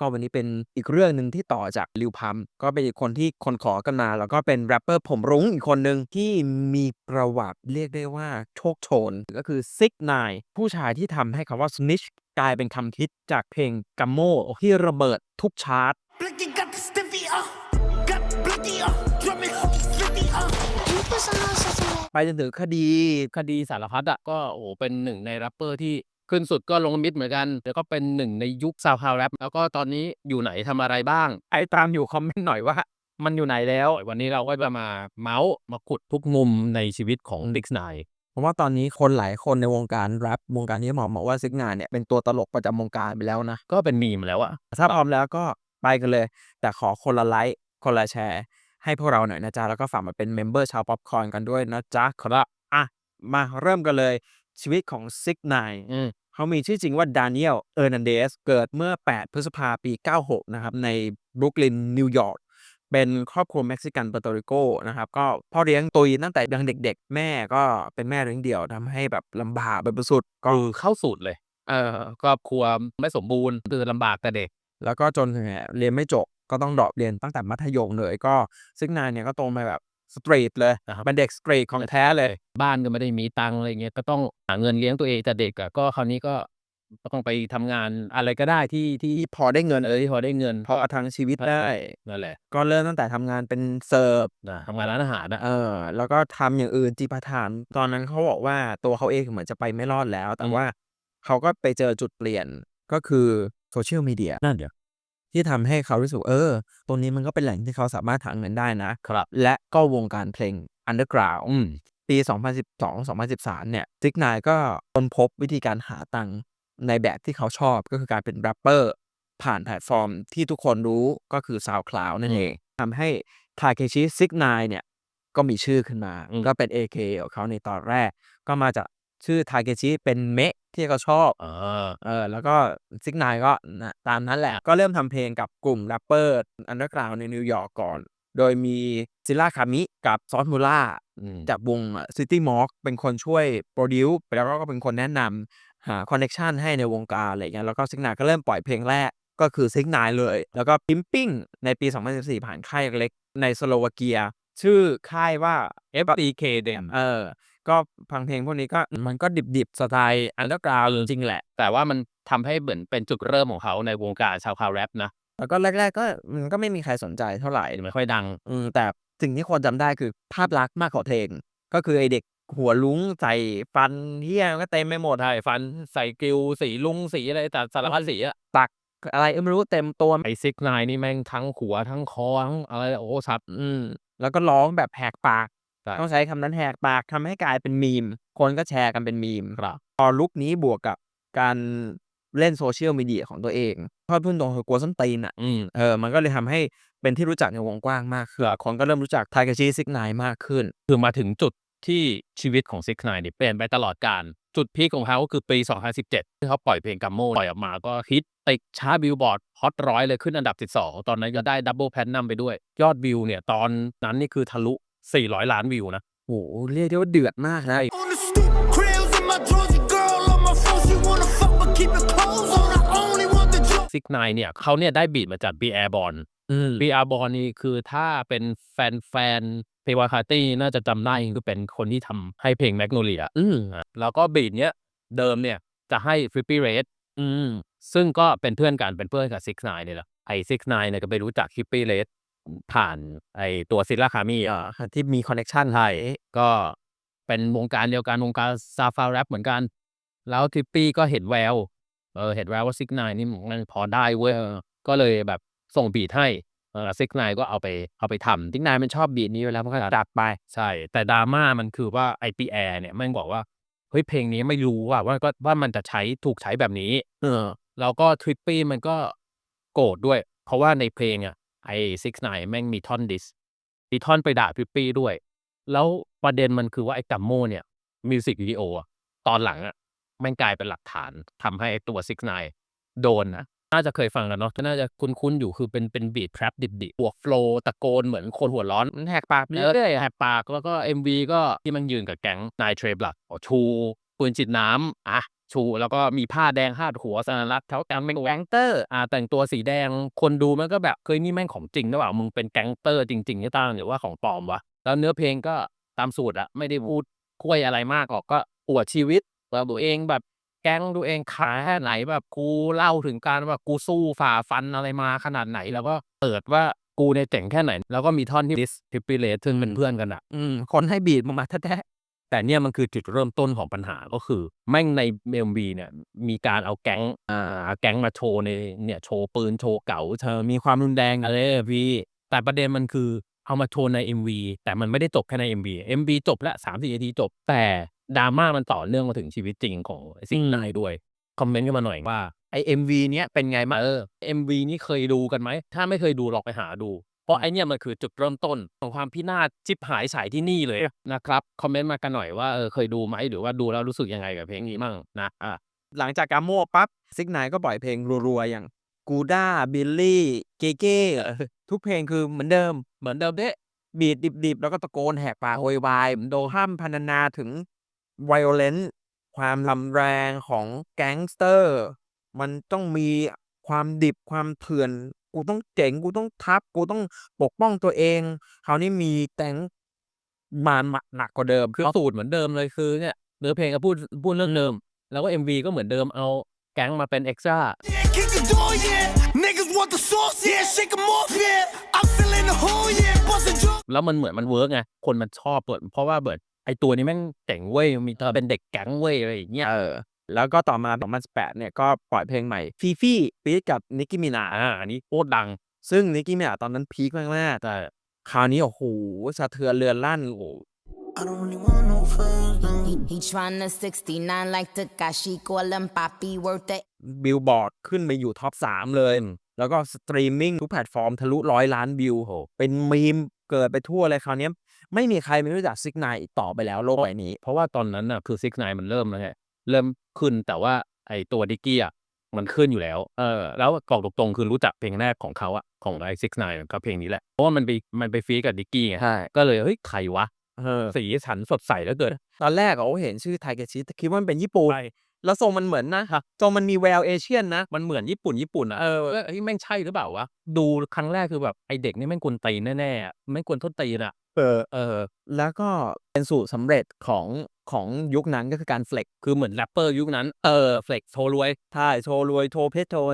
ก็วันนี้เป็นอีกเรื่องหนึ่งที่ต่อจากลิวพัมก็เป็นอีกคนที่คนขอกันมา แล้วก็เป็นแรปเปอร์ผมรุ้งอีกคนหนึ่งที่มีประวัติเรียกได้ว่าโชคโชน ก็คือซิกนายผู้ชายที่ทำให้คำว่า snitch กลายเป็นคำฮิตจากเพลงกัมโมที่ระเบิดทุกชาร์ต Blicky got the stiffy, uh. Got blicky, uh. Drumming hooky flippy, uh. Can you put some else in there? ไปจนถึงคดีคดีสารพัดอะก็โอ้โหเป็นหนึ่งในแรปเปอร์ที่ ขึ้นสุดก็ลงมิดเหมือนกันแล้วก็เป็นหนึ่งในยุคซาวคลาวแรปแล้วก็ตอนนี้อยู่ไหนทำอะไรบ้าง ไอ้ตามอยู่คอมเมนต์หน่อยว่า มันอยู่ไหนแล้ว วันนี้เราก็จะมาเมาส์มาขุดทุกมุมในชีวิตของดิกส์ไนเพราะว่าตอนนี้คนหลายคนในวงการแรปวงการที่หมอบอกว่าซิกนายเนี่ยเป็นตัวตลกประจำวงการไปแล้วนะ ก็เป็นมีมแล้วอะถ้าพร้อมแล้วก็ไปกันเลย แต่ขอคนละไลค์คนละแชร์ให้พวกเราหน่อยนะจ๊ะ แล้วก็ฝากมาเป็นเมมเบอร์ชาวป๊อปคอร์นกันด้วยนะจ๊ะ ครับ อะ มาเริ่มกันเลยชีวิตของซิกนายอืม เขามีชื่อจริงว่าดานิเอล เออร์นันเดส เกิดเมื่อ 8 พฤษภาปี 96 นะครับ ในบรุกลิน นิวยอร์ก เป็นครอบครัวเม็กซิกันเปอร์โตริโกนะครับ ก็พ่อเลี้ยงตุยตั้งแต่ยังเด็กๆ แม่ก็เป็นแม่เลี้ยงเดี่ยวทำให้แบบลำบากแบบสุดๆก็คือเข้าสูตรเลย เออครอบครัวไม่สมบูรณ์คือลำบากแต่เด็ก แล้วก็จนถึงเนี่ยเรียนไม่จบก็ต้องดรอปเรียนตั้งแต่มัธยมเลยก็ซิกนายเนี่ยก็โตมาแบบ สตรีทเลยนะครับเป็นเด็กสตรีทของแท้เลย บ้านก็ไม่ได้มีตังค์อะไรเงี้ยก็ต้องหาเงินเลี้ยงตัวเองแต่เด็กอะก็คราวนี้ก็ต้องไปทำงานอะไรก็ได้ที่ที่ที่พอได้เงินเออที่พอได้เงิน พอเอาทั้งชีวิตได้นั่นแหละ ก็เริ่มตั้งแต่ทำงานเป็นเสิร์ฟนะทำงานร้านอาหารนะเออ แล้วก็ทำอย่างอื่นจีปาถานตอนนั้นเขาบอกว่าตัวเขาเองเหมือนจะไปไม่รอดแล้ว แต่ว่าเขาก็ไปเจอจุดเปลี่ยนก็คือโซเชียลมีเดียนั่นเดี๋ยว ที่ทำให้เขารู้สึกเออ ตรงนี้มันก็เป็นแหล่งที่เขาสามารถหาเงินได้นะครับ และก็วงการเพลง Underground อืมปี 2012-2013 เนี่ยซิกนายก็ค้นพบวิธีการหาตังค์ในแบบที่เขาชอบก็คือการเป็นแรปเปอร์ ผ่านแพลตฟอร์มที่ทุกคนรู้ก็คือ SoundCloud นั่นเองทำให้ทาเคชิซิกนายเนี่ยก็มีชื่อขึ้นมาอืมก็เป็น AK ของเขาในตอนแรก ก็มาจาก ชื่อทาเคชิเป็นเมะที่เขาชอบเออเออแล้วก็ซิกนายก็นะตามนั้นแหละ ก็เริ่มทำเพลงกับกลุ่มแรปเปอร์อันเดอร์กราวในนิวยอร์กก่อน โดยมีซิล่าคามิกับซอสมูล่าอืมจากวง City m o r k เป็นคนช่วยโปรดิวซ์แล้วก็เป็นคนแนะนำหาคอนเน t ชันให้ในวงการอะไรเงี้ยแล้วก็ซิกนายก็เริ่มปล่อยเพลงแรกก็คือซิกนายเลย แล้วก็พิมปิ้งในปี 2014 ผ่านค่ายเล็กในสโลวาเกีย ชื่อค่ายว่า FDK เดมเออ ก็ฟังเพลงพวกนี้ก็มันก็ดิบๆสไตล์อันเดอร์กราวจริงๆแหละ แต่ว่ามันทำให้เหมือนเป็นจุดเริ่มของเขาในวงการชาวคาวแรปนะแล้วก็แรก ๆ ก็มันก็ไม่มีใครสนใจเท่าไหร่ไม่ค่อยดังอืมแต่สิ่งที่คนจำได้คือภาพลักษณ์มากกว่าเพลง ก็คือไอเด็กหัวลุ้งใส่ฟันเฮี้ยก็เต็มไปหมดใช่ฟันใส่กิวสีลุงสีอะไรแต่สารพัดสีอะตักอะไรก็ไม่รู้เต็มตัวไอซิกนายนี่แม่งทั้งหัวทั้งคอทั้งอะไรโอ้โหสับอืมแล้วก็ร้องแบบแหกปากใช่ต้องใช้คำนั้นแหกปากทำให้กลายเป็นมีม คนก็แชร์กันเป็นมีมครับ พอลุกนี้บวกกับการเล่นโซเชียลมีเดียของตัวเองเพราะพูดตรงคือกลัวส้นตีนอะอืม เออมันก็เลยทำให้เป็นที่รู้จักในวงกว้างมากขึ้นคนก็เริ่มรู้จักไทกาชิซิกนายมากขึ้น คือมาถึงจุดที่ชีวิตของซิกนายเนี่ยเปลี่ยนไปตลอดการ จุดพีคของเขาก็คือปี 2017 ที่เขาปล่อยเพลงกัมโมปล่อยออกมาก็ฮิตติดชาร์ตบิลบอร์ดฮอตร้อยเลยขึ้นอันดับ 12 ตอนนั้นก็ได้ดับเบิลแพนนัมไปด้วย ยอดวิวเนี่ย ตอนนั้นนี่คือทะลุ 400 ล้านวิวนะ โหเรียกได้ว่าเดือดมากนะ On the stoop, crayons in my drawers, your girl on my phone. She wanna fuck, but keep it clothes on. I only want the dro- ซิกนายเนี่ยเขาเนี่ยได้บีดมาจาก b ีแอร์บอลอืม b ีแอร์บอลนี่คือถ้าเป็นแฟนแฟนเพลวาคาตี้น่าจะจำได้คือเป็นคนที่ทำให้เพลงแมกโนเลียอืมแล้วก็บีดเนี้ยเดิมเนี่ยจะให้ฟริปปี้เรดอืมซึ่งก็เป็นเพื่อนกันเป็นเพื่อนกับซิกนายเนี่ยแหละไอ้ซิกนายเนี่ยก็ไปรู้จักฮิปปี้เรด ผ่านไอตัวซิลลาคามีที่มีคอนเน t ชันไทยก็เป็นวงการเดียวกันวงการซาฟาแรปเหมือนกัน แล้วทิปปี้ก็เห็นแววเออเห็นแววว่าซิกไนนี่มันพอได้เว้ยก็เลยแบบส่งบีทให้ซิกไนก็เอาไปเอาไปทำทิกนายมันชอบบีทนี้อยู่แล้วมันก็ดัดไป ใช่ แต่ดราม่ามันคือว่าไอพีแอร์เนี่ยม่งบอกว่าเฮ้ยเพลงนี้ไม่รู้ว่าว่าก็ว่ามันจะใช้ถูกใช้แบบนี้ เออแล้วก็ทริปปี้มันก็โกรธด้วย เพราะว่าในเพลงอะ ไอซิกไนแม่งมีท่อนดิสมีท่อนไปด่าทริปปี้ด้วย แล้วประเด็นมันคือว่าไอ้กัมโมเนี่ยมิวสิกวิดีโออะตอนหลังอะแม่งกลายเป็นหลักฐานทำให้ไอ้ตัวซิกไนโดนนะน่าจะเคยฟังแล้วเนาะน่าจะคุ้นๆอยู่คือเป็นเป็นบีทแทรปดิบๆบวกโฟลว์ตะโกนเหมือนคนหัวร้อนมันแหกปากไปเรื่เรื่ออยยๆแหกปากแล้วก็ MV ก็ที่มันยืนกับแก๊งนายเทรบลักอ๋อชูปืนฉีดน้ำอะ ชู แล้วก็มีผ้าแดงคาดหัวสัญลักษณ์เขาแก๊งเป็นแก๊งเตอร์อ่าแต่งตัวสีแดงคนดูมันก็แบบเฮ้ยนี่แม่งของจริงหรือเปล่ามึงเป็นแก๊งเตอร์จริงๆหรือเปล่าหรือว่าของปลอมวะแล้วเนื้อเพลงก็ตามสูตรอะไม่ได้พูดคุยอะไรมากหรอกก็อวดชีวิตว่าตัวเองแบบแก๊งตัวเองขาแค่ไหนแบบกูเล่าถึงการแบบกูสู้ฝ่าฟันอะไรมาขนาดไหน แล้วก็เปิดว่ากูเนี่ยเจ๋งแค่ไหน แล้วก็มีท่อนที่ดิสทิปิเลตซึ่งเป็นเพื่อนกันอะอืม คนให้บีดมามาแท้ แต่เนี่ยมันคือจุดเริ่มต้นของปัญหาก็คือ แม่งในเอ็มวีเนี่ยมีการเอาแก๊งอ่าแก๊งมาโชว์ในเนี่ยโชว์ปืนโชว์เก๋าๆเธอมีความรุนแรงอะไรพี่แต่ประเด็นมันคือเอามาโชว์ใน MV แต่มันไม่ได้จบแค่ใน MV MV จบแล้วสามสี่นาทีจบ แต่ดราม่ามันต่อเนื่องมาถึงชีวิตจริงของซิงนายด้วย คอมเมนต์กันมาหน่อยว่าไอเอ็มวีเนี้ยเป็นไงบ้างเออ MV นี้เคยดูกันไหม ถ้าไม่เคยดูลองไปหาดูเพ ราะไอเนี่ยมันคือจุดเริ่มต้นของความพินาศจิบหายสายที่นี่เลยนะครับคอมเมนต์มากันหน่อยว่าเออเคยดูไหมหรือว่าดูแล้วรู้สึกยังไงกับเพลงนี้มั่งนะอะหลังจากกาโม่ปั๊บซิกนายก็ปล่อยเพลงรัวๆอย่างกูด้าบิลลี่เกเก้ทุกเพลงคือเหมือนเดิมเหมือนเดิมเด้บีดดิบๆ แล้วก็ตะโกนแหกปากโวยวายโดห้ามพรรณนาถึง violence ความลำแรงของแก๊งสเตอร์ มันต้องมีความดิบความเถื่อน กูต้องเจ๋งกูต้องทับกูต้องปกป้องตัวเองคราวนี้มีแก๊งมาหนักกว่าเดิมคือสูตรเหมือนเดิมเลยคือเนี่ยเนื้อเพลงก็พูดพูดเรื่องเดิม แล้วก็ MV ก็เหมือนเดิมเอาแก๊งมาเป็นเอ็กซ์ตร้า Yeah, kick the door, yeah. Niggas want the sauce, yeah. Shake 'em off, yeah. I'm still in the hole, yeah. Bust a jaw. แล้วมันเหมือนมันเวิร์กไง คนมันชอบเปิดเพราะว่าเบิดไอตัวนี้แม่งเจ๋งเว้ย มีเธอเป็นเด็กแก๊งเว้ยอะไรอย่างเงี้ยเออ แล้วก็ต่อมา 2018 เนี่ยก็ปล่อยเพลงใหม่ฟีฟี่ฟีดกับนิกกี้มินาอ่าอันนี้โคตรดัง ซึ่งนิกกี้มินาตอนนั้นพีคมากแต่ๆคราวนี้โอ้โหสะเทือนเรือนลั่นโอ้โห I don't really want no friends, no. He, he tryna 69 like Takashi, call him Papi, worth it. บิลบอร์ดขึ้นไปอยู่ท็อป 3 เลย แล้วก็สตรีมมิ่งทุกแพลตฟอร์มทะลุร้อยล้านวิวโห เป็นมีมเกิดไปทั่วเลยคราวนี้ไม่มีใครไม่รู้จักซิกนายอีกต่อไปแล้วโลกใบนี้ เพราะว่าตอนนั้นน่ะคือซิกไนมันเริ่มแล้วไง เริ่มขึ้น แต่ว่าไอตัวดิกกี้อะมันขึ้นอยู่แล้ว เออ แล้วกอกตรงๆคือรู้จักเพลงแรกของเขาอะของไอซิกไนก็เพลงนี้แหละ เพราะว่ามันไปมันไปฟีดกับดิกกี้ไง ใช่ ก็เลย เฮ้ย ใครวะ เออ สีสันสดใสแล้วเกิน ตอนแรกอะโอ้เห็นชื่อไทเกชิคิดว่ามันเป็นญี่ปุ่น ใช่ แล้วทรงมันเหมือนนะทรงมันมีแววเอเชียนนะ มันเหมือนญี่ปุ่นญี่ปุ่นอะ เออ เฮ้ยแม่งใช่หรือเปล่าวะ ดูครั้งแรกคือแบบไอเด็กนี่แม่งกวนตีนแน่ๆอะแม่งกวนต้นตีนอะ เออ เออ แล้วก็เป็นสูตรสำเร็จของ ของยุคนั้นก็คือการเฟล็กคือเหมือนแรปเปอร์ยุคนั้น เออเฟล็กโชว์รวยใช่โชว์รวยโชว์เพชรโชว์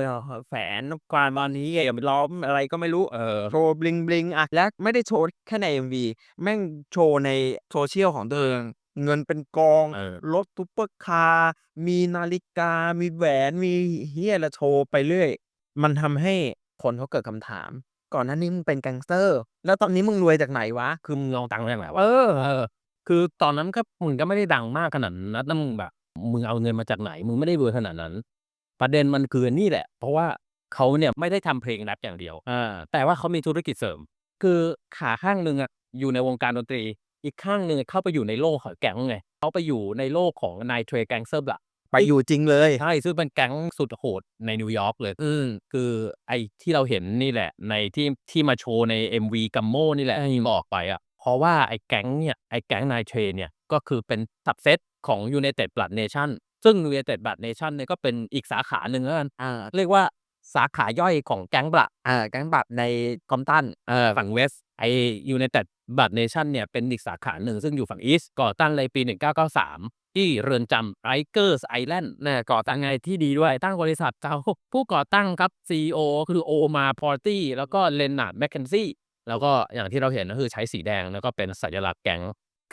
แฝนความบานนี้อย่าไปล้อมอะไรก็ไม่รู้เออโชว์บลิงบลิงอะและไม่ได้โชว์แค่ใน MV แม่งโชว์ในโซเชียลของตัวเองเงินเป็นกองเออรถซุปเปอร์คาร์มีนาฬิกา มีแหวน มีเฮียละโชว์ไปเรื่อย มันทำให้คนเขาเกิดคำถาม ก่อนหน้านี้มึงเป็นแก๊งสเตอร์ แล้วตอนนี้มึงรวยจากไหนวะ คือมึงเอาตังค์มาจากไหนวะ เออเออ คือตอนนั้นก็ มึงก็ไม่ได้ดังมากขนาดนั้นนะ แล้วมึงแบบ มึงเอาเงินมาจากไหน มึงไม่ได้รวยขนาดนั้น ประเด็นมันคือนี่แหละ เพราะว่าเขาเนี่ยไม่ได้ทำเพลงแรปอย่างเดียวอ่าแต่ว่าเขามีธุรกิจเสริม คือขาข้างหนึ่งอะอยู่ในวงการดนตรี อีกข้างหนึ่งเข้าไปอยู่ในโลกของแก๊งไงเขาไปอยู่ในโลกของนายเทรแก๊งเซอร์ละ ไปอยู่จริงเลย ใช่ซึ่งเป็นแก๊งสุดโหดในนิวยอร์กเลย อืมคือไอ้ที่เราเห็นนี่แหละ ในที่ที่มาโชว์ใน MV กัมโมนี่แหละที่บอกไปอะเพ ราะว่าไอ้แก๊งเนี่ยไอ้แก๊งนายเทรเนี่ยก็คือเป็นสับเซตของ United Blood Nation ซึ่ง United Blood Nation เนี่ยก็เป็นอีกสาขาหนึ่งแล้วกันอ่าเรียกว่าสาขาย่อยของแก๊งบละอ่าแก๊งบัตรในคอมตันเออฝั่งเวสไอ United Blood Nation เนี่ยเป็นอีกสาขาหนึ่งซึ่งอยู่ฝั่งอีสก่อตั้งในปี 1993 ที่เรือนจำไรเกอร์สไอแลนด์เนี่ยก่อตั้งไงที่ดีด้วยตั้งบริษัทเขาผู้ก่อตั้งครับ CEO คือโอมาพอร์ตี้แล้วก็เลนนาร์ดแมคเคนซี่ แล้วก็อย่างที่เราเห็นก็คือใช้สีแดงแล้วก็เป็นสัญลักษณ์แก๊ง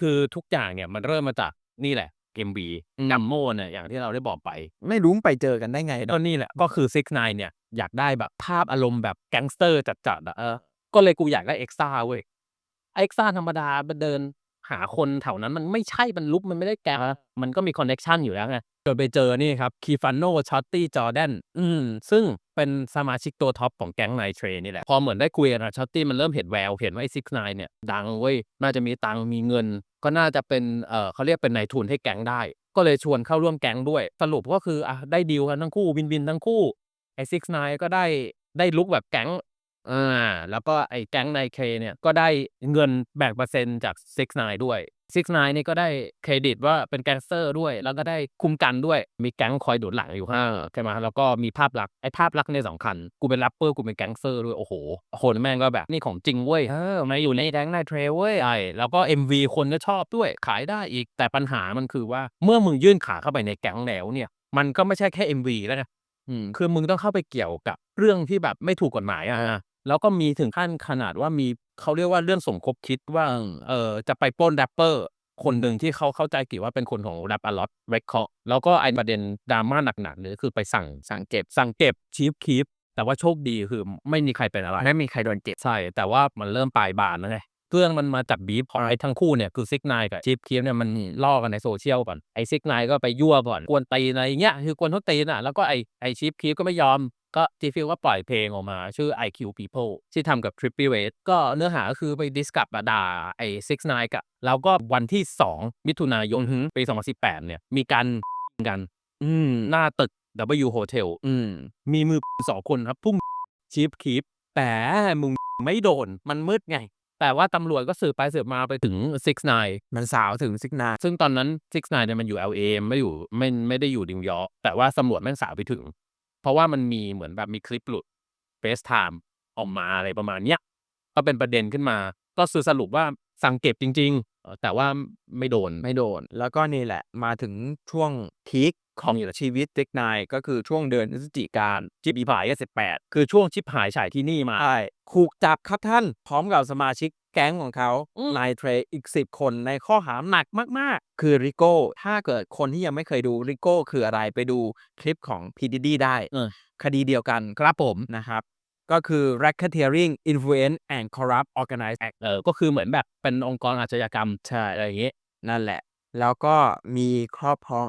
คือทุกอย่างเนี่ยมันเริ่มมาจากนี่แหละเกมบีกัมโมเนี่ยอย่างที่เราได้บอกไป ไม่รู้ไปเจอกันได้ไงก็นี่แหละก็คือ6 9เนี่ยอยากได้แบบภาพอารมณ์แบบแก๊งสเตอร์จัดๆอะเออก็เลยกูอยากได้เอ็กซ่าเว้ยเอ็กซ่าธรรมดาไปเดินหาคนแถวนั้นมันไม่ใช่มันลุกมันไม่ได้แกงมันก็มีคอนเน็ชันอยู่แล้วไงจนไปเจอนี่ครับคีฟานโนชอตตี้จอแดนอืมซึ่ง เป็นสมาชิกตัวท็อปของแก๊งไนเทรนี่แหละ พอเหมือนได้คุยกับชอตตี้มันเริ่มเห็นแวว เห็นว่าไอ้ซิกไนเนี่ย ดังเว้ย น่าจะมีตังมีเงิน ก็น่าจะเป็นเออเขาเรียกเป็นนายทุนให้แก๊งได้ ก็เลยชวนเข้าร่วมแก๊งด้วย สรุปก็คืออะได้ดีลกันทั้งคู่วินวินทั้งคู่ไอ้ซิกไนก็ได้ได้ลุกแบบแก๊งอ่าแล้วก็ไอ้แก๊งนายเคเนี่ยก็ได้เงินแบ่งเปอร์เซ็นต์จากซิกไนด้วย ซิกนายนี่ก็ได้เครดิตว่าเป็นแก๊งสเตอร์ด้วย แล้วก็ได้คุมกันด้วยมีแก๊งคอยดูดหลังอยู่ข้างใช่ไหมแล้วก็มีภาพลักษณ์ไอ้ภาพลักษณ์เนี่ยสำคัญ กูเป็นแรปเปอร์กูเป็นแก๊งสเตอร์ด้วยโอ้โหคนแม่งก็แบบนี่ของจริงเว้ยเออมาอยู่ในแก๊งนายเทรเว้ยใช่แล้วก็ MV คนก็ชอบด้วยขายได้อีกแต่ปัญหามันคือว่าเมื่อมึงยื่นขาเข้าไปในแก๊งแล้วเนี่ย มันก็ไม่ใช่แค่ MV แล้วนะอืมคือมึงต้องเข้าไปเกี่ยวกับเรื่องที่แบบไม่ถูกกฎหมายอะฮะแล้วก็มีถึงขั้นขนาดว่ามี เขาเรียกว่าเรื่องสมคบคิดว่า เออจะไปปล้นแรปเปอร์ คนหนึ่งที่เขาเข้าใจกี่ว่าเป็นคนของแรปอลอตเรคคอร์แล้วก็ไอประเด็นดราม่าหนักๆเลยคือไปสั่งสั่งเก็บ สั่งเก็บชีฟคีปแต่ว่าโชคดีคือไม่มีใครเป็นอะไร ไม่มีใครโดนเจ็บใช่ แต่ว่ามันเริ่มปลายบานแล้วไงเรื่องมันมาจากบีฟของไอ้ทั้งคู่เนี่ยคือซิกนายกับชิปคีฟเนี่ยมันล่อกันในโซเชียลก่อนไอ้ซิกนายก็ไปยั่วก่อนกวนตีนอะไรอย่างเงี้ยคือกวนทุกตีนอะแล้วก็ไอ้ไอ้ชิปคีฟก็ไม่ยอม ก็จีฟิลก็ปล่อยเพลงออกมาชื่อ IQ People ที่ทำกับ Trippy Red ก็เนื้อหาก็คือไปดิสกับด่าไอ้ซิกนายกับแล้วก็วันที่ 2 มิถุนายนอือฮึปี 2018 เนี่ย มีการกัน อืม หน้าตึก W Hotel อืม มีมือสองคนครับ พุ่งชีฟคีปแต่มึงไม่โดน มันมืดไง แต่ว่าตำรวจก็สืบไปสืบมาไปถึง Six Nine มันสาวถึงซิกนาซึ่งตอนนั้น Six Nine เนี่ยมันอยู่ LA ไม่อยู่ไม่ไม่ได้อยู่นิวยอร์กแต่ว่าตำรวจแม่งสาวไปถึง เพราะว่ามันมีเหมือนแบบมีคลิปหลุดเฟซไทม์ออกมาอะไรประมาณเนี้ยก็เป็นประเด็นขึ้นมา ก็คือสรุปว่าสั่งเก็บจริง แต่ว่าไม่โดน ไม่โดน แล้วก็นี่แหละ มาถึงช่วงพีคของชีวิตซิกนายก็คือช่วงเดือนพฤศจิกายนจิบอีผายก็สิบแปดคือช่วงชิปหายฉายที่นี่มาใช่ถูกจับครับท่านพร้อมกับสมาชิกแก๊งของเขาอืมนายเทรอีก 10 คนในข้อหาหนักมาก ๆ คือริโก้ ถ้าเกิดคนที่ยังไม่เคยดูริโก้คืออะไรไปดูคลิปของ p d d ได้เออคดีเดียวกันครับผมนะครับ ก็คือ racketeering influence and corrupt organized act เออก็คือเหมือนแบบเป็นองค์กรอาชญากรรมใช่อะไรอย่างงี้นั่นแหละ แล้วก็มีครอบครอง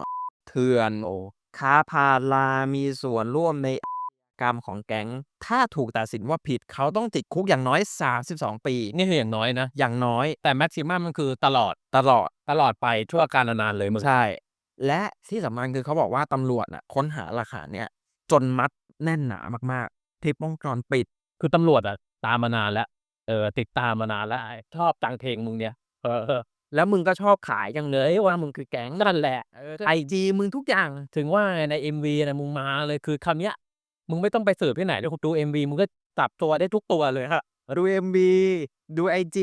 เถื่อนโอ้ค้าพาลามีส่วนร่วมในกรรมของแก๊ง ถ้าถูกตัดสินว่าผิดเขาต้องติดคุกอย่างน้อย 32 ปี นี่คืออย่างน้อยนะ อย่างน้อยแต่แม็กซิมัมมันคือตลอดตลอดตลอดไปชั่วการนานๆเลยมึงใช่ และที่สำคัญคือเขาบอกว่าตำรวจน่ะค้นหาหลักฐานเนี่ยจนมัดแน่นหนามากๆค ลิปวงจรปิด คือตำรวจอะตามมานานแล้ว เออ ติดตามมานานแล้วไอ้ชอบตังเพลงมึงเนี่ย เออเออแล้วมึงก็ชอบขายจังเลยว่ามึงคือแก๊งนั่นแหละเออไอจีมึงทุกอย่าง ถึงว่าใน MV นะมึงมาเลยคือคำเนี้ย มึงไม่ต้องไปสืบที่ไหนด้วยดู MV มึงก็จับตัวได้ทุกตัวเลยครับดู MV ดู IG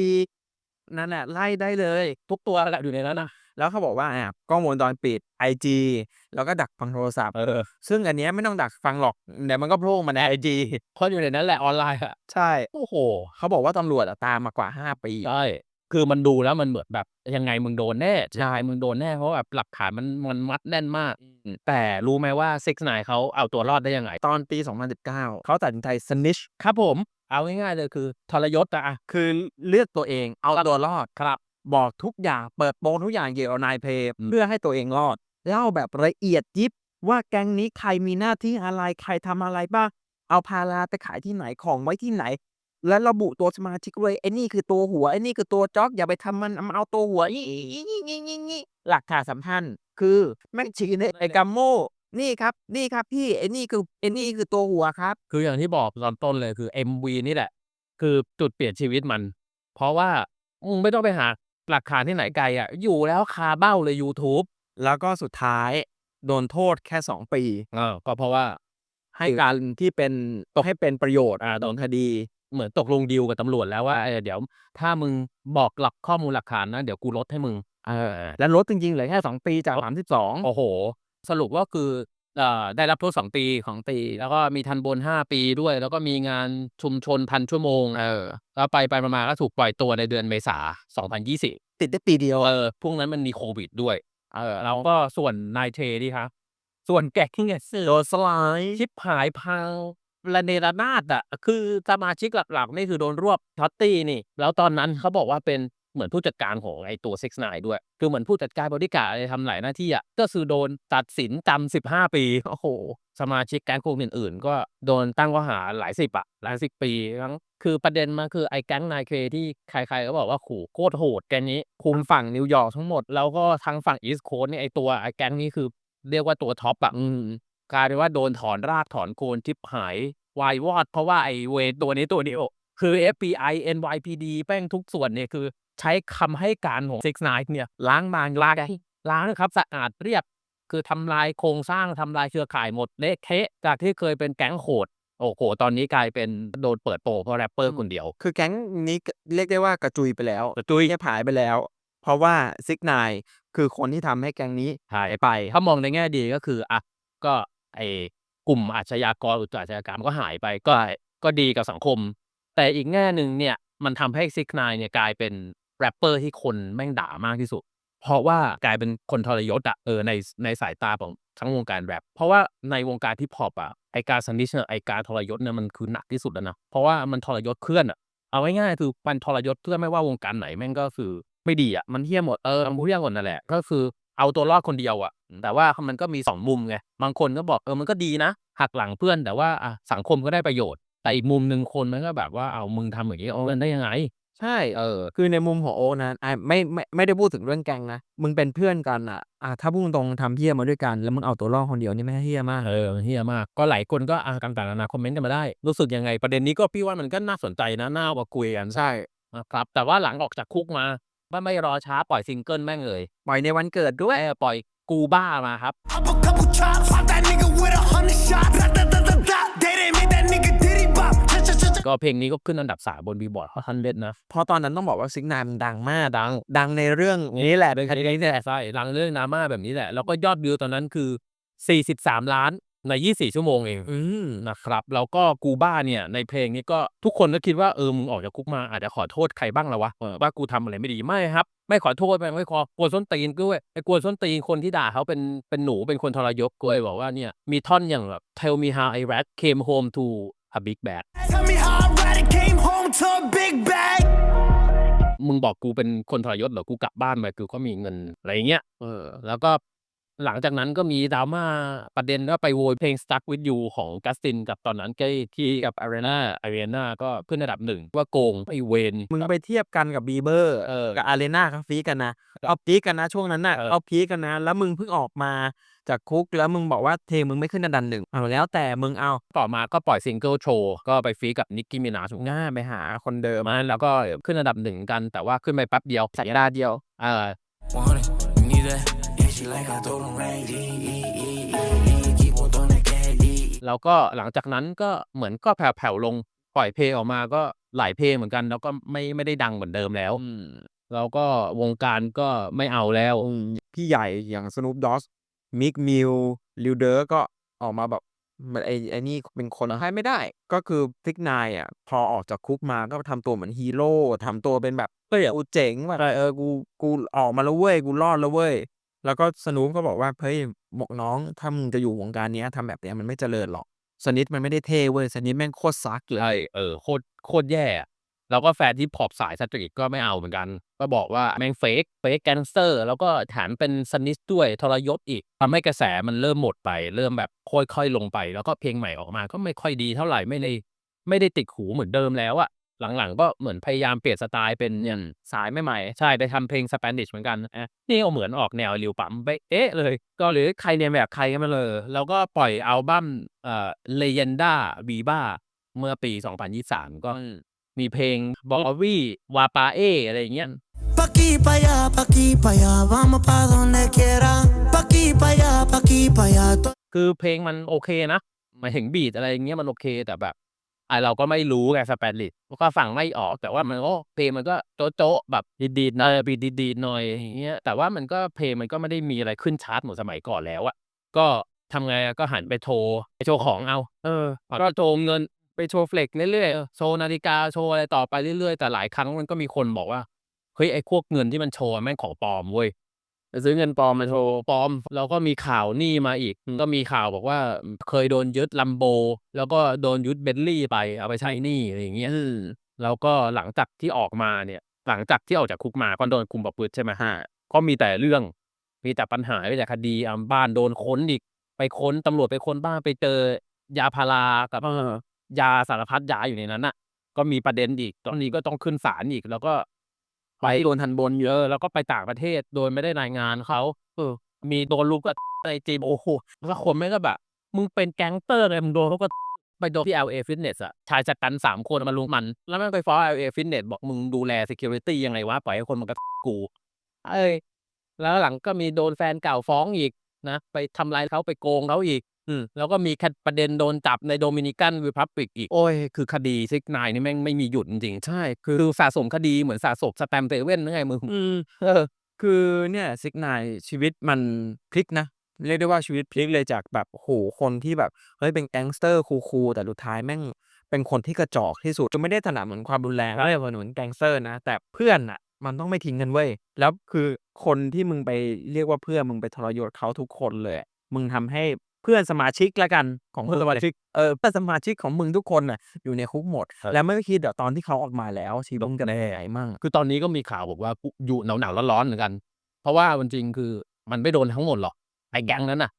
นั่นแหละไล่ได้เลย ทุกตัวแหละอยู่ในนั้นนะ แล้วเขาบอกว่าอะกล้องวงจรปิด IG แล้วก็ดักฟังโทรศัพท์ เออ ซึ่งอันเนี้ยไม่ต้องดักฟังหรอกเดี๋ยวมันก็โผล่มาใน IG เพราะอยู่ในนั้นแหละออนไลน์อะใช่ โอ้โหเขาบอกว่าตำรวจอะตามมากว่า5ปี ใช่คือมันดูแล้วมันเหมือนแบบยังไงมึงโดนแน่ใช่มึงโดนแน่เพราะแบบหลักฐานมันมันมัดแน่นมาก แต่รู้ไหมว่า Six Nine เขาเอาตัวรอดได้ยังไง ตอนปี 2019 เขาตัดสินใจ snitch ครับผม เอาง่ายๆเลยคือทรยศอะคือเลือกตัวเองเอาตัวรอดครับ บอกทุกอย่างเปิดโปงทุกอย่างเกี่ยวกับนายเพย์อืมเพื่อให้ตัวเองรอดเล่าแบบละเอียดยิบว่าแก๊งนี้ใครมีหน้าที่อะไรใครทำอะไรบ้าง เอาพาราไปขายที่ไหนของไว้ที่ไหน และระบุตัวสมาชิกเลยไอ้นี่คือตัวหัวไอ้นี่คือตัวจ็อกอย่าไปทำมันมันเอาตัวหัวนี่นี่นี่นี่นี่หลักฐานสำคัญคือแม่งชี้ในไอ้กัมโมนี่ครับนี่ครับพี่ไอ้นี่คือไอ้นี่คือตัวหัวครับ คืออย่างที่บอกตอนต้นเลยคือ MV นี่แหละ คือจุดเปลี่ยนชีวิตมัน เพราะว่ามึงไม่ต้องไปหา หลักฐานที่ไหนไกลอะ อยู่แล้วคาเบ้าเลย YouTube แล้วก็สุดท้ายโดนโทษแค่2ปี เออก็เพราะว่าให้การที่เป็นต้องให้เป็นประโยชน์อ่าต่อคดี เหมือนตกลงดีลกับตำรวจแล้วว่าเออเดี๋ยว ถ้ามึงบอกหลักข้อมูลหลักฐานนะ เดี๋ยวกูลดให้มึง เออ และลดจริงๆเหลือแค่2ปีจาก32โอ้โห สรุปว่าคือ เอ่อ ได้รับโทษสองปีของปี แล้วก็มีทันบนห้าปีด้วย แล้วก็มีงานชุมชนพันชั่วโมง เออ แล้วไปไปมา ๆ ก็ถูกปล่อยตัวในเดือนเมษา 2020 ติดได้ปีเดียว เออ พวกนั้นมันมีโควิดด้วย เออ แล้วก็ส่วนนายเทดีครับ ส่วนแก๊กที่เนี่ยเสือโดนสลาย ชิปหายพังระเนระนาดอะคือสมาชิกหลัก ๆ นี่คือโดนรวบช็อตตี้นี่ แล้วตอนนั้นเขาบอกว่าเป็น เหมือนผู้จัดการของไอ้ตัว6 9ด้วย คือเหมือนผู้จัดการบริการอะไรทำหลายหน้าที่อะก็คือโดนตัดสินจำสิบห้าปี โอ้โห สมาชิกแก๊งกลุ่มอื่นๆ ก็โดนตั้งข้อหาหลายสิบอะหลายสิบปีทั้งคือประเด็นมันคือไอ้แก๊งนายเคที่ใครๆก็บอกว่าขู่โคตรโหดแกงนี้ คุมฝั่งนิวยอร์กทั้งหมด แล้วก็ทางฝั่งอีส t ์โค s t เนี่ยไอ้ตัวไอ้แก๊งนี้คือเรียกว่าตัวท็อปอะกลายเป็นว่าโดนถอนรากถอนโคนทิปหายวายวอด เพราะว่าไอ้เวตัวนี้ตัวเดียวคือ FBI NYPD แป้งทุกส่วนเนี่ยคือ ใช้คำให้การของ Six Nine เนี่ยล้างบางล้างล้างนะครับสะอาดเรียบคือทำลายโครงสร้างทำลายเครือข่ายหมดเละเทะจากที่เคยเป็นแก๊งโหดโอ้โห ตอนนี้กลายเป็นโดนเปิดโปงเพราะแรปเปอร์คนเดียว คือแก๊งนี้ก็เรียกได้ว่ากระจุยไปแล้วกระจุยเงียบหายไปแล้ว เพราะว่าซิกนายคือคนที่ทำให้แก๊งนี้หายไป ถ้ามองในแง่ดีก็คืออะก็ไอ้กลุ่มอาชญากรหรืออาชญากรรมก็หายไปก็ก็ดีกับสังคม แต่อีกแง่หนึ่งเนี่ยมันทำให้ซิกนายเนี่ยกลายเป็น แรปเปอร์ที่คนแม่งด่ามากที่สุด เพราะว่ากลายเป็นคนทรยศอะเออในในสายตาของทั้งวงการแรปเพราะว่าในวงการที่พอปอะไอการสนิชเนี่ยไอการทรยศเนี่ยมันคือหนักที่สุดแล้วนะเพราะว่ามันทรยศเพื่อนอะเอาง่ายๆคือมันทรยศเพื่อนไม่ว่าวงการไหนแม่งก็คือไม่ดีอะมันเฮี้ยหมดเออมันเฮี้ยหมดนั่นแหละก็คือเอาตัวรอดคนเดียวอะแต่ว่ามันก็มีสองมุมไงบางคนก็บอกเออมันก็ดีนะหักหลังเพื่อนแต่ว่าอะสังคมก็ได้ประโยชน์ แต่อีกมุมหนึ่งคนมันก็แบบว่าเอามึงทำอย่างนี้เอากันได้ยังไง ใช่ เออ คือในมุมของโอ๊คนะ อะไม่ ไม่ ไม่ได้พูดถึงเรื่องแก๊งนะ มึงเป็นเพื่อนกันอะอะถ้าพูดตรง ๆ ทำเฮี้ยมาด้วยกัน แล้วมึงเอาตัวรอดคนเดียวนี่ไม่เฮี้ยมาก เออ มันเฮี้ยมาก ก็หลายคนก็ อะต่าง ๆ นานา คอมเมนต์กันมาได้ รู้สึกยังไง ประเด็นนี้ก็พี่ว่ามันก็น่าสนใจนะ น่ามาคุยกัน ใช่ นะครับ แต่ว่าหลังออกจากคุกมาไม่ไม่รอช้าปล่อยซิงเกิลแม่งเลย ปล่อยในวันเกิดด้วยเออปล่อยกูบ้ามาครับ Up a couple chops, pop that nigga with a hundred shots. Da, da, da, ก็เพลงนี้ก็ขึ้นอันดับสามบนบีบอร์ดฮอตฮันเดนะเพราะตอนนั้นต้องบอกว่าซิกนายมันดังมากดัง ดังในเรื่องนี้แหละเป็นคดีนี้แหละใช่หลังเรื่องนาม่าแบบนี้แหละ แล้วก็ยอดวิวตอนนั้นคือ 43 ล้านใน 24 ชั่วโมงเองอืมนะครับแล้วก็กูบ้าเนี่ยในเพลงนี้ก็ทุกคนก็คิดว่าเออมึงออกจากคุกมาอาจจะขอโทษใครบ้างแล้ววะเออว่ากูทำอะไรไม่ดีไม่ครับ ไม่ขอโทษไม่ไม่ขอกวนส้นตีนด้วยไอ้กวนส้นตีนคนที่ด่าเขาเป็นเป็นหนูเป็นคนทรยศกูเลยบอกว่าเนี่ยมีท่อนอย่างแบบ tell me how I rat came home to a big bad Tell me how I ride and came home to a big bag. มึงบอกกูเป็นคนทรยศเหรอ กูกลับบ้านไปกูก็มีเงินอะไรเงี้ย เออ แล้วก็ หลังจากนั้นก็มีดราม่าประเด็นว่าไปโวยเพลง Stuck with You ของกัสตินกับตอนนั้นก็ที่กับ Arena Arena ก็ขึ้นอันดับหนึ่งว่าโกงไอเวนมึงไปเทียบกันกับบีเบอร์เออกับอารีนาเขาฟีกันนะเอาพีคกันนะช่วงนั้นน่ะเออเอาพีคกันนะ แล้วมึงเพิ่งออกมาจากคุกแล้วมึงบอกว่าเพลงมึงไม่ขึ้นอันดับหนึ่งเอาแล้วแต่มึงเอาต่อมาก็ปล่อยซิงเกิลโชว์ก็ไปฟีกับนิกกี้มินาชง่าไปหาคนเดิมมาแล้วก็ขึ้นอันดับหนึ่งกันแต่ว่าขึ้นไปแป๊บเดียวสัญญาเดียวเออ Want it, you need that. Yeah, she like I throw them rain. E, e, e, e, e. Keep on throwing that cat. E, แล้วก็หลังจากนั้นก็เหมือนก็แผ่วๆลงปล่อยเพลงออกมาก็หลายเพลงเหมือนกัน แล้วก็ไม่ไม่ได้ดังเหมือนเดิมแล้วแล้วก็วงการก็ไม่เอาแล้วพี่ใหญ่อย่างส n ู o ดอสมิกมิลลิวเดอร์ก็ออกมาแบบมันไอ้ไอ้นี่เป็นคนให้ไม่ได้ ก็คือฟิกนายอะ พอออกจากคุกมาก็ทำตัวเหมือนฮีโร่ทำตัวเป็นแบบเฮ้ยกูเจ๋งว่ะเออกูกูออกมาแล้วเว้ยกูรอดแล้วเว้ย แล้วก็สนุปก็บอกว่า เฮ้ย บอกน้อง ถ้ามึงจะอยู่วงการเนี้ยทำแบบเนี้ยมันไม่เจริญหรอก สนิทมันไม่ได้เท่เว้ย สนิทแม่งโคตรซักเลย ใช่เออโคตรโคตรแย่อะแล้วก็แฟนที่พอบสายสตรีทก็ไม่เอาเหมือนกัน ก็บอกว่าแม่งเฟกเฟกแกนเซอร์ แล้วก็แถมเป็นสนิสด้วยทรยศอีกทำให้กระแสมันเริ่มหมดไป เริ่มแบบค่อยๆลงไป แล้วก็เพลงใหม่ออกมา ก็ไม่ค่อยดีเท่าไหร่ไม่ได้ไม่ได้ติดหูเหมือนเดิมแล้วอะ หลังๆ ก็เหมือนพยายามเปลี่ยนสไตล์เป็นอย่างสายไม่ใหม่ใช่ได้ทำเพลงสเปนิชเหมือนกันอะนี่ก็เหมือนออกแนวริวปั๊มไปเอ๊ะเลย ก็หรือใครเรียนแบบใครกันมาเลย แล้วก็ปล่อยอัลบั้มเอ่อ Leyenda Viva เมื่อปี 2023 ก็มีเพลง b o b y w a p a e อะไรอย่างเงี้ย Pa' aquí, pa' allá, pa' aquí, pa' allá. Vamos pa' donde quiera. Pa' aquí, pa' allá, pa' aquí, pa' allá. คือเพลงมันโอเคนะหมายถึงบีทอะไรอย่างเงี้ยมันโอเคแต่แบบ ไอเราก็ไม่รู้ไงสเปนิชก็ฟังไม่ออกแต่ว่ามันก็เพลงมันก็โจ๊ะๆแบบดีๆหน่อยบีดีๆหน่อยอย่างเงี้ยแต่ว่ามันก็เพลงมันก็ไม่ได้มีอะไรขึ้นชาร์ตเหมือนสมัยก่อนแล้วอะก็ทำไงก็หันไปโชว์ไปโชว์ของเอา เออก็โชว์เงินไปโชว์เฟล็กเรื่อยๆโชว์นาฬิกาโชว์อะไรต่อไปเรื่อยๆ แต่หลายครั้งมันก็มีคนบอกว่า เฮ้ยไอ้พวกเงินที่มันโชว์แม่งของปลอมเว้ย ไปซื้อเงินปลอมมาโชว์ปลอม แล้วก็มีข่าวหนี้มาอีก ก็มีข่าวบอกว่าเคยโดนยึดลัมโบ แล้วก็โดนยึดเบนลี่ไปเอาไปใช้หนี้อะไรอย่างเงี้ยแล้วก็หลังจากที่ออกมาเนี่ย หลังจากที่ออกจากคุกมาก็โดนคุมประพฤติใช่ไหมฮะก็มีแต่เรื่อง มีแต่ปัญหามีแต่คดีอะบ้านโดนค้นอีก ไปค้นตำรวจไปค้นบ้านไปเจอยาพารากับยาสารพัดยาอยู่ในนั้นน่ะ ก็มีประเด็นอีก ตอนนี้ก็ต้องขึ้นศาลอีก แล้วก็ ไปโดนทันบนเยอะ แล้วก็ไปต่างประเทศโดยไม่ได้รายงานเขาเออ มีโดนลูกก็ในจีโอ้โหแล้วคนไม่งก็แบบ มึงเป็นแก๊งเตอร์เลยมึงโดนเขาก็ไปโดนที่ LA Fitness อะชายจัดกันสามคนมารุมมัน แล้วม่งไปฟ้อง LA Fitness บอกมึงดูแล security ยังไงวะ ปล่อยให้คนมากระกู เอ้ย แล้วหลังก็มีโดนแฟนเก่าฟ้องอีกนะ ไปทำลายเขาไปโกงเขาอีก อืม แล้วก็มีคด ประเด็นโดนจับในโดมินิกันรีพับลิกอีก โอ้ยคือคดีซิกนายนี่แม่งไม่มีหยุดจริง ๆ ใช่คือสะสมคดีเหมือนสะสมสแตมป์เซเว่นนั่นไงมึง อืม เออ คือเนี่ยซิกนายชีวิตมันพลิกนะ เรียกได้ว่าชีวิตพลิกเลยจากแบบ โอ้โหคนที่แบบ เฮ้ย เป็นแก๊งสเตอร์คูล ๆ แต่สุดท้ายแม่งเป็นคนที่กระจอกที่สุดจะไม่ได้ถนัดเหมือนความรุนแรงแล้วเหมือนแก๊งสเตอร์นะ แต่เพื่อนอะมันต้องไม่ทิ้งกันเว้ย แล้วคือคนที่มึงไปเรียกว่าเพื่อน มึงไปทรยศเขาทุกคนเลยอะ มึงทำให้ เพื่อนสมาชิกละกันของเพื่อนสมาชิกเออเพื่อนสมาชิกของมึงทุกคนน่ะอยู่ในคุกหมดครับแล้วไม่คิดเดี๋ยวตอนที่เขาออกมาแล้วชีวิตมึงจะเป็นยังไงมั่งคือตอนนี้ก็มีข่าวบอกว่ากูอยู่หนาวๆร้อนๆเหมือนกัน เพราะว่าจริงๆคือมันไม่โดนทั้งหมดหรอกไอ้แก๊งนั้นน่ะ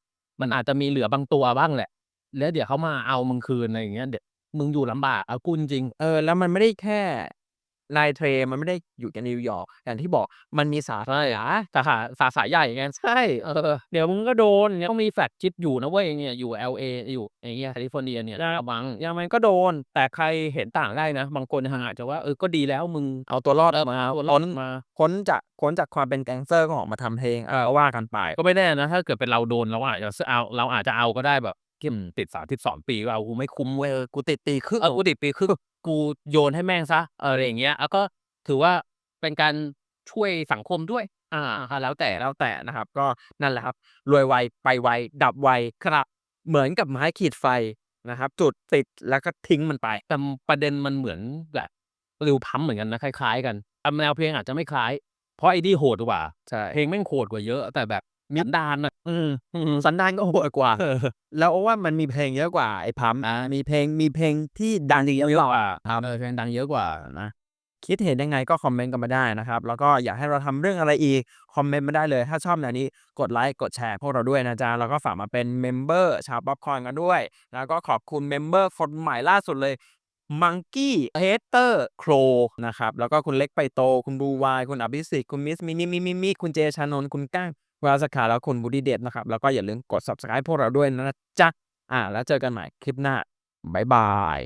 มันอาจจะมีเหลือบางตัวบ้างแหละ แล้วเดี๋ยวเขามาเอามึงคืนอะไรอย่างเงี้ยเดี๋ยวมึงอยู่ลำบากเอากูจริงเออแล้วมันไม่ได้แค่ นายเทรมันไม่ได้อยู่แค่นิวยอร์กอย่างที่บอกมันมีสาๆใช่สาขาสาขาใหญ่ไงใช่เออเดี๋ยวมึงก็โดนเนี่ยต้องมีแฟลตชิปอยู่นะเว้ยเนี่ยอยู่ LA อยู่ไอ้เงี้ยแคลิฟอร์เนียเนี่ยระวังยังมันก็โดน แต่ใครเห็นต่างได้นะ บางคนอาจจะว่าเออก็ดีแล้วมึงเอาตัวรอดเออมาเอาพ้นมาพ้นจากพ้นจากความเป็นแก๊งสเตอร์ก็ออกมาทำเพลงเออว่ากันไปก็ไม่แน่นะถ้าเกิดเป็นเราโดนเราอาจจะเอาเราอาจจะเอาก็ได้แบบ เก็บติดสามติดสองปีก็เอากูไม่คุ้มเว้ยเออกูติดตีครึ่งเออกูติดปีครึ่งกูโยนให้แม่งซะเอออะไรอย่างเงี้ยแล้วก็ถือว่าเป็นการช่วยสังคมด้วย อ่าอ่าแล้วแต่แล้วแต่นะครับ ก็นั่นแหละครับ รวยไวไปไวดับไวครับ เหมือนกับไม้ขีดไฟนะครับ จุดติดแล้วก็ทิ้งมันไปแต่ประเด็นมันเหมือนแบบริวพัมเหมือนกันนะคล้ายๆ กันอะแนวเพลงอาจจะไม่คล้าย เพราะไอ้นี่โหดกว่า ใช่ เพลงแม่งโหดกว่าเยอะ แต่แบบมิดดานอะอืมอืมสันดานก็โหดกว่าเออแล้วว่ามันมีเพลงเยอะกว่าไอ้พัมอ่ามีเพลงมีเพลงที่ดังเยอะกว่าครับเออเพลงดังเยอะกว่านะคิดเห็นยังไงก็คอมเมนต์กันมาได้นะครับ แล้วก็อยากให้เราทำเรื่องอะไรอีก คอมเมนต์มาได้เลย ถ้าชอบแนวนี้กดไลค์กดแชร์พวกเราด้วยนะจ๊ะ แล้วก็ฝากมาเป็นเมมเบอร์ชาวป๊อปคอร์นกันด้วย แล้วก็ขอบคุณเมมเบอร์คนใหม่ล่าสุดเลยมังกี้เฮเตอร์โครนะครับ แล้วก็คุณเล็กไปโต คุณบูวาย คุณอภิสิทธิ์คุณมิสมินิมิมิมิคุณเจชานนท์คุณก้าง วาสขาแล้วคุณบูดีเดตนะครับ แล้วก็อย่าลืมกด subscribe พวกเราด้วยนะจ๊ะ อ่า แล้วเจอกันใหม่คลิปหน้า บ๊ายบาย